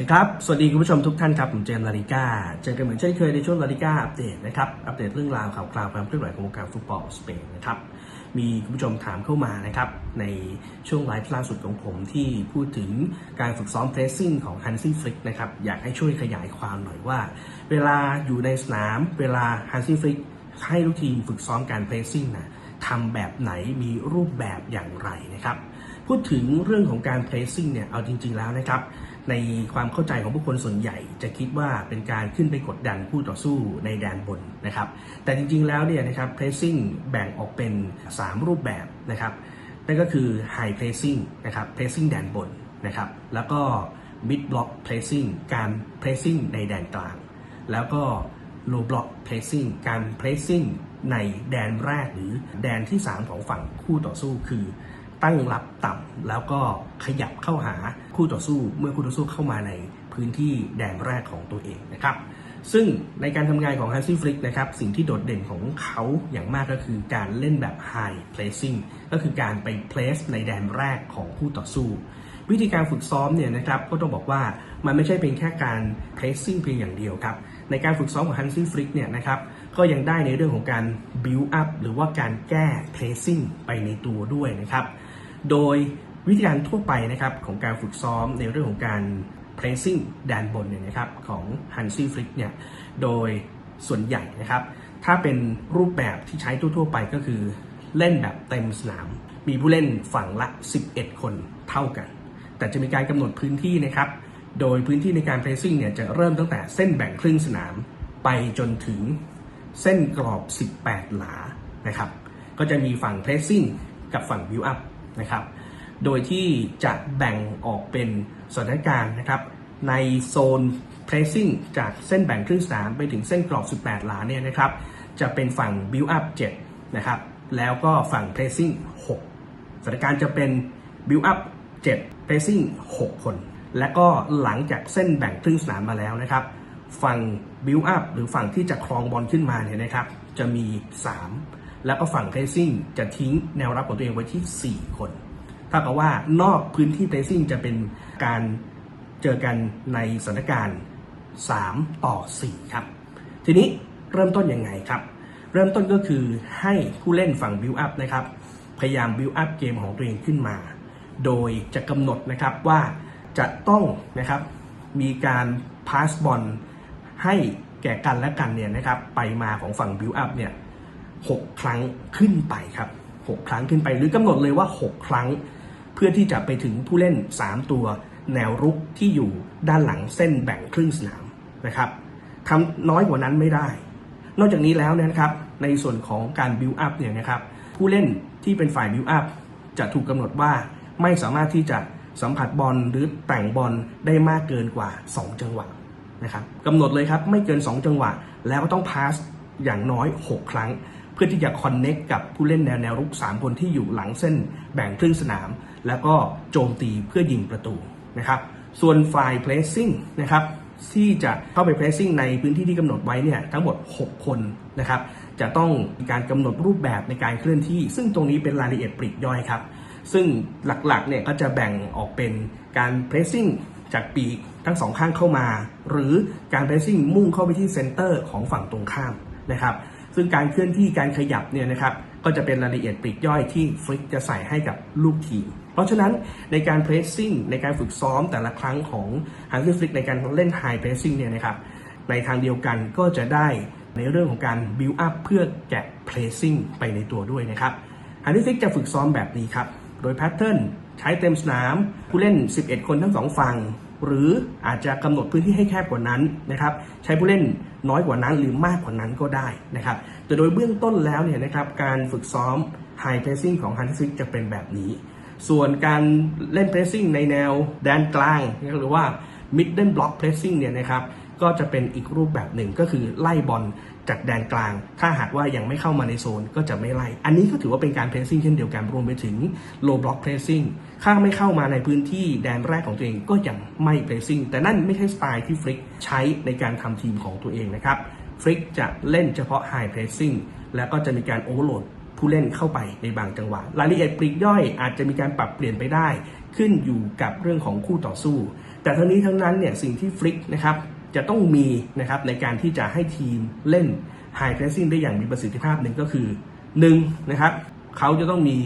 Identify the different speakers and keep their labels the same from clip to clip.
Speaker 1: ดีครับ สวัสดีคุณผู้ชมทุกท่านครับ ผมเจมส์ลาลิก้า เจอกันเหมือนเช่นเคยในช่วงลาลิก้าอัปเดตนะครับ อัปเดตเรื่องราวข่าวคราวความเคลื่อนไหวของวงการฟุตบอลสเปนนะครับ มีคุณผู้ชมถามเข้ามานะครับ ในช่วงไลฟ์ล่าสุดของผมที่พูดถึงการฝึกซ้อมเพรสซิ่งของฮันซี่ฟลิกนะครับ อยากให้ช่วยขยายความหน่อยว่า เวลาอยู่ในสนาม เวลาฮันซี่ฟลิกให้ลูกทีมฝึกซ้อมการเพรสซิ่งนะทำแบบไหนมีรูปแบบอย่างไรนะครับ พูดถึงเรื่องของการ placing เนี่ย เอาจริง ๆแล้วนะครับ ในความเข้าใจของผู้คนส่วนใหญ่ จะคิดว่าเป็นการขึ้นไปกดดันคู่ต่อสู้ในแดนบนนะครับ แต่จริงๆแล้วเนี่ยนะครับ placing แบ่งออกเป็น 3 รูปแบบนะครับนั่นก็คือ high placing นะครับ placing แดนบนนะครับ แล้วก็ mid block placing การ placing ในแดนกลาง แล้วก็ low block placing การ placing ในแดนแรกหรือแดนที่ 3 ของฝั่งคู่ต่อสู้คือ ตั้งรับต่ำแล้วก็ขยับเข้าหาคู่ต่อสู้เมื่อคู่ต่อสู้เข้ามาในพื้นที่แดนแรกของตัวเองนะครับ ซึ่งในการทำงานของฮันซี่ฟลิกนะครับสิ่งที่โดดเด่นของเขาอย่างมากก็คือการเล่นแบบ high placing ก็คือการไป place ในแดนแรกของคู่ต่อสู้ วิธีการฝึกซ้อมเนี่ยนะครับก็ต้องบอกว่ามันไม่ใช่เป็นแค่การ placing เพียงอย่างเดียวครับ ในการฝึกซ้อมของ Hansi Flick เนี่ยนะครับก็ยังได้ในเรื่องของการ build up หรือว่าการแก้ placing ไปในตัวด้วยนะครับ โดยวิธีการทั่วไปนะครับของการฝึกซ้อมในเรื่องของการ placing แดนบนเนี่ยนะครับของ Hansi Flick เนี่ยโดยส่วนใหญ่นะครับ ถ้าเป็นรูปแบบที่ใช้ทั่วๆไปก็คือเล่นแบบเต็มสนาม มีผู้เล่นฝั่งละ 11 คนเท่ากัน แต่จะมีการกำหนดพื้นที่นะครับ โดยพื้นที่ในการ placing เนี่ยจะเริ่มตั้งแต่เส้นแบ่งครึ่งสนามไปจนถึงเส้นกรอบ 18 หลานะครับ ก็จะมีฝั่ง placing กับฝั่ง build up นะครับ โดยที่จะแบ่งออกเป็นสถานการณ์นะครับ ในโซน placing จากเส้นแบ่งครึ่งสนามไปถึงเส้นกรอบ 18 หลาเนี่ยนะครับ จะเป็นฝั่ง build up 7 นะครับ แล้วก็ฝั่ง placing 6สถานการณ์จะเป็น build up 7 placing 6 คน และก็หลังจากเส้นแบ่งครึ่งสนามมาแล้วนะครับ ฝั่ง build up หรือฝั่งที่จะครองบอลขึ้นมาเนี่ยนะครับ จะมี 3 แล้วก็ฝั่ง placing จะทิ้งแนวรับของตัวเองไว้ที่ 4 คนถ้ากับว่านอกพื้นที่ placing จะเป็นการเจอกันในสถานการณ์ 3 ต่อ 4 ครับ ทีนี้เริ่มต้นยังไงครับ เริ่มต้นก็คือให้ผู้เล่นฝั่ง build up นะครับ พยายาม build up เกมของตัวเองขึ้นมา โดยจะกำหนดนะครับว่าจะต้องนะครับมีการ pass บอลให้แก่กันและกันเนี่ยนะครับไปมาของฝั่ง build up เนี่ย หกครั้งขึ้นไปครับหกครั้งขึ้นไป หรือกำหนดเลยว่า 6 ครั้ง เพื่อที่จะไปถึงผู้เล่น 3 ตัวแนวรุกที่อยู่ด้านหลังเส้นแบ่งครึ่งสนามนะครับทำน้อยกว่านั้นไม่ได้ นอกจากนี้แล้วนะครับในส่วนของการ build up เนี่ยนะครับผู้เล่นที่เป็นฝ่าย build up จะถูกกำหนดว่าไม่สามารถที่จะสัมผัสบอลหรือแต่งบอลได้มากเกินกว่า 2 จังหวะนะครับกำหนดเลยครับไม่เกิน 2 จังหวะ แล้วก็ต้องพาสอย่างน้อย 6 ครั้ง พื่อที่จะคอนเน็กกับผู้เล่นแนวแนวรุก 3 คนที่อยู่หลังเส้นแบ่งครึ่งสนาม แล้วก็โจมตีเพื่อยิงประตูนะครับส่วนฝ่าย placing นะครับที่จะเข้าไป placing ในพื้นที่ที่กำหนดไว้เนี่ยทั้งหมด 6 คนนะครับจะต้องมีการกำหนดรูปแบบในการเคลื่อนที่ ซึ่งตรงนี้เป็นรายละเอียดปลีกย่อยครับ ซึ่งหลักๆเนี่ยก็จะแบ่งออกเป็นการ pressing จากปีกทั้งสองข้างเข้ามา หรือการ pressing มุ่งเข้าไปที่เซนเตอร์ของฝั่งตรงข้ามนะครับ ซึ่งการเคลื่อนที่การขยับเนี่ยนะครับก็จะเป็นรายละเอียดปลีกย่อยที่ฟลิกจะใส่ให้กับลูกทีม เพราะฉะนั้นในการ pressing ในการฝึกซ้อมแต่ละครั้งของฮันซี่ฟลิกในการเล่น high pressing เนี่ยนะครับในทางเดียวกันก็จะได้ในเรื่องของการ build up เพื่อแกะ placing ไปในตัวด้วยนะครับฮันซี่ฟลิกจะฝึกซ้อมแบบนี้ครับ โดยแพทเทิร์นใช้เต็มสนาม ผู้เล่น 11 คนทั้งสองฝั่ง หรืออาจจะกำหนดพื้นที่ให้แคบกว่านั้นนะครับ ใช้ผู้เล่น น้อยกว่านั้นหรือมากกว่านั้นก็ได้นะครับแต่โดยเบื้องต้นแล้วเนี่ยนะครับการฝึกซ้อม High Pressing ของ h a n s i จะเป็นแบบนี้ ส่วนการเล่น Pressing ในแนวแดนกลางหรือว่า Middle Block Pressing เนี่ยนะครับ ก็จะเป็นอีกรูปแบบหนึ่งก็คือไล่บอลจากแดนกลาง ถ้าหากว่ายังไม่เข้ามาในโซนก็จะไม่ไล่ อันนี้ก็ถือว่าเป็นการเพรสซิ่งเช่นเดียวกันรวมไปถึง low block pressing ถ้าไม่เข้ามาในพื้นที่แดนแรกของตัวเองก็ยังไม่เพรสซิ่งแต่นั่นไม่ใช่สไตล์ที่ฟลิกใช้ในการทำทีมของตัวเองนะครับฟลิกจะเล่นเฉพาะ high pressing แล้วก็จะมีการ overload ผู้เล่นเข้าไปในบางจังหวะรายละเอียดปลีกย่อยอาจจะมีการปรับเปลี่ยนไปได้ ขึ้นอยู่กับเรื่องของคู่ต่อสู้ แต่ทั้งนี้ทั้งนั้นเนี่ยสิ่งที่ฟลิกนะครับ จะต้องมีนะครับในการที่จะให้ทีมเล่น High Pressing ได้อย่างมีประสิทธิภาพหนึ่งก็คือหนึ่งนะครับเขาจะต้องมี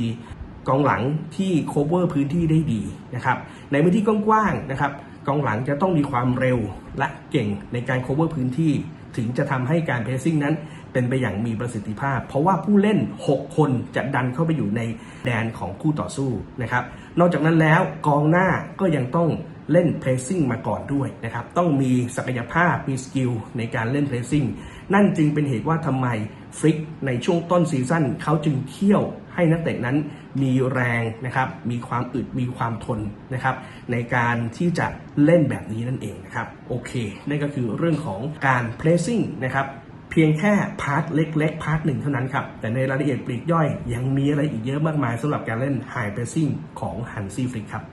Speaker 1: กองหลังที่ cover พื้นที่ได้ดีนะครับในพื้นที่กว้างๆนะครับกองหลังจะต้องมีความเร็วและเก่งในการ cover พื้นที่ ถึงจะทำให้การ pressing นั้นเป็นไปอย่างมีประสิทธิภาพ เพราะว่าผู้เล่น 6 คนจะดันเข้าไปอยู่ในแดนของคู่ต่อสู้นะครับนอกจากนั้นแล้วกองหน้าก็ยังต้อง เล่น pressing มาก่อนด้วยนะครับ ต้องมีศักยภาพมีสกิลในการเล่น pressing นั่นจึงเป็นเหตุว่าทำไมฟลิกในช่วงต้นซีซั่นเขาจึงเคี่ยวให้นักเตะนั้นมีแรงนะครับ มีความอึดมีความทนนะครับ ในการที่จะเล่นแบบนี้นั่นเองนะครับ โอเค นั่นก็คือเรื่องของการ pressing นะครับเพียงแค่พาร์ทเล็กๆ พาร์ทหนึ่งเท่านั้นครับ แต่ในรายละเอียดปลีกย่อยยังมีอะไรอีกเยอะมากมายสำหรับการเล่น High Pressing ของ Hansi Flick ครับ